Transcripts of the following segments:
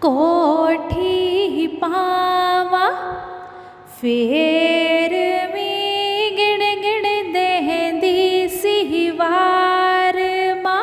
ਕੋਠੀ ਪਾਵਾਂ ਫੇਰ ਵੀ ਗਿਣ ਗਿਣ ਦੇਹੰਦੀ ਸੀ ਵਾਰ ਮਾਂ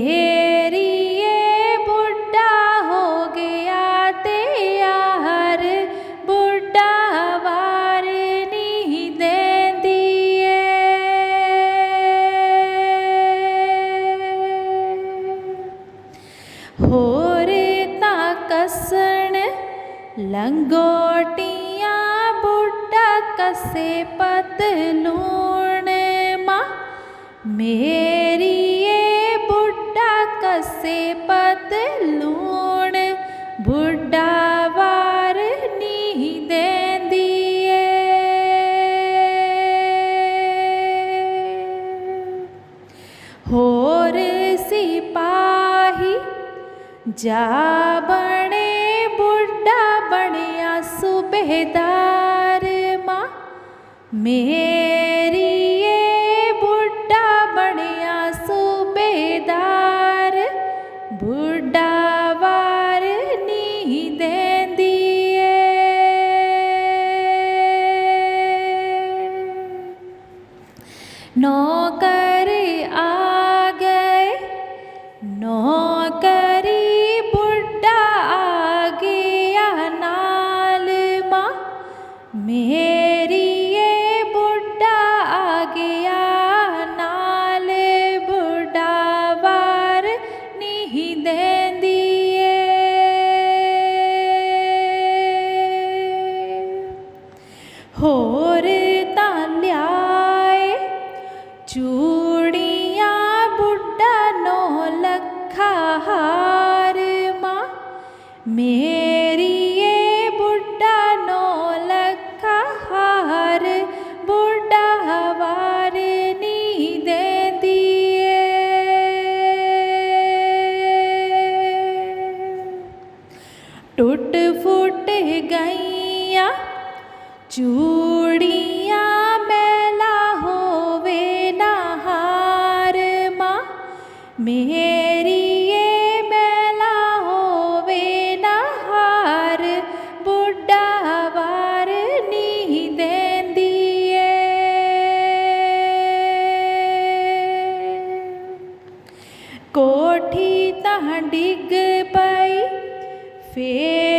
ਮੇਰੀ ਬੁੱਢਾ ਹੋ ਗਿਆ ਤੇ ਯਾਰ ਬੁੱਢਾ ਵਾਰ ਨਹੀਂ ਦੇਂਦੀ ਏ ਹੋਰ ਤਾਂ ਕਸਣ ਲੰਗੋਟੀਆਂ, ਬੁੱਢਾ ਕਸੇ ਪਤਲੂਣ ਮਾਂ, ਮੇਰੀ ਬੁੱਢਾ ਪਤ ਲੂਣ, ਬੁੱਢਾ ਵਾਰ ਨਹੀਂ ਦੇਂਦੀ ਏ ਹੋਰ ਸਿਪਾਹੀ, ਜਾ ਬਣੇ ਬੁੱਢਾ ਬਣਿਆ ਸੂਬੇਦਾਰ ਮਾਂ, ਮੇਰੀ ਬੁੱਢਾ ਹੋਰ ਤਾਂ ਲਿਆਏ ਚੂੜੀਆਂ ਬੁੱਢਾ ਨੌ ਲੱਖਾ ਹਾਰ ਮਾਂ ਮੇਰੀ ਏ ਬੁੱਢਾ ਨੌ ਲੱਖਾ ਹਾਰ ਬੁੱਢਾ ਵਾਰ ਨਹੀਂ ਦੇਂਦੀ ਏ ਟੁੱਟ ਫੁੱਟ ਗਈਆਂ ਚੂੜੀਆਂ ਮੈਲਾ ਹੋਵੇ ਨਾ ਹਾਰ ਮਾਂ, ਮੇਰੀ ਏ ਮੈਲਾ ਹੋਵੇ ਨਾ ਹਾਰ, ਬੁੱਢਾ ਵਾਰ ਨਹੀਂ ਦੇਂਦੀ ਏ। ਕੋਠੀ ਤਾਂ ਡਿੱਗ ਪਈ, ਫੇਰ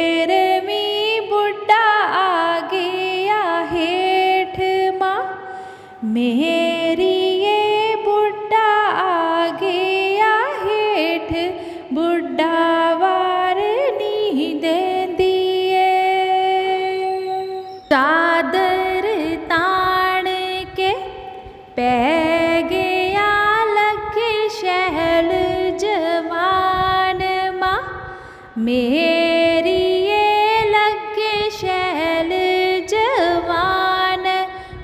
ਮੇਰੀ ਏ ਲੱਗੇ ਸ਼ਹਿਲ ਜਵਾਨ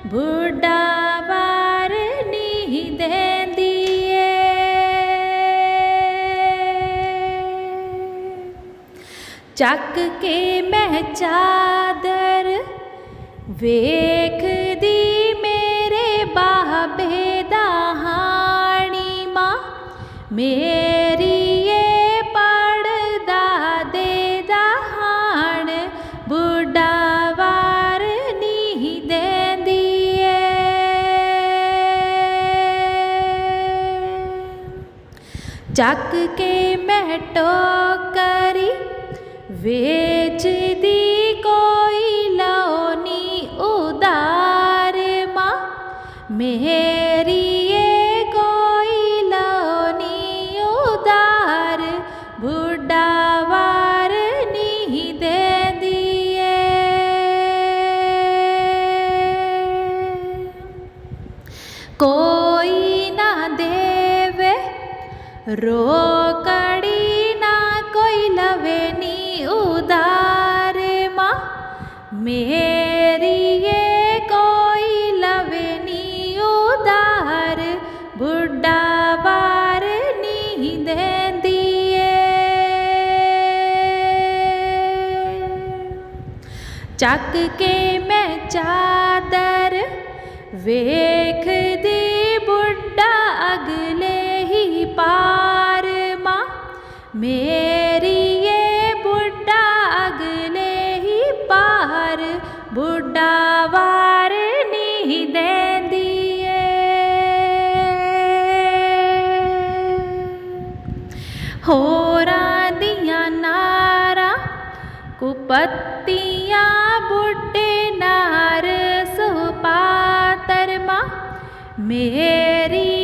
ਬੁੱਢਾ ਵਾਰ ਨਹੀਂ ਦੇਂਦੀ ਏ ਚੱਕ ਕੇ ਮੈਂ ਚਾਦਰ ਵੇਖਦੀ ਮੇਰੇ ਬਾਬੇ ਦਾ ਹਾਣੀ ਮਾਂ ਮੇਰੀ ਚੱਕ ਕੇ ਮੈਂ ਟੋਕਰੀ ਵੇਚਦੀ ਕੋਈ ਲਾਉਣੀ ਉਦਾਰ ਮਾਂ। ਮੇਰੀ ਰੋਕੜੀ ਨਾ ਕੋਈ ਲਵੇ ਨੀ ਉਦਾਰ ਮੇਰੀਏ ਕੋਈ ਲਵੇ ਨੀ ਉਦਾਰ ਬੁੱਢਾ ਵਾਰ ਨੀ ਦੇਂਦੀ ਏ ਚੱਕ ਕੇ ਮੈਂ ਚਾਦਰ ਵੇਖ ਮੇਰੀ ਏ ਬੁੱਢਾ ਅਗਲੇ ਹੀ ਪਾਰ, ਬੁੱਢਾ ਵਾਰ ਨਹੀਂ ਦੇਂਦੀ ਏ। ਹੋਰਾਂ ਦੀਆਂ ਨਾਰਾਂ, ਕੁਪੱਤੀਆਂ ਬੁੱਢੇ ਨਾਰ ਸੁਪਾਤਰ ਮਾਂ ਮੇਰੀ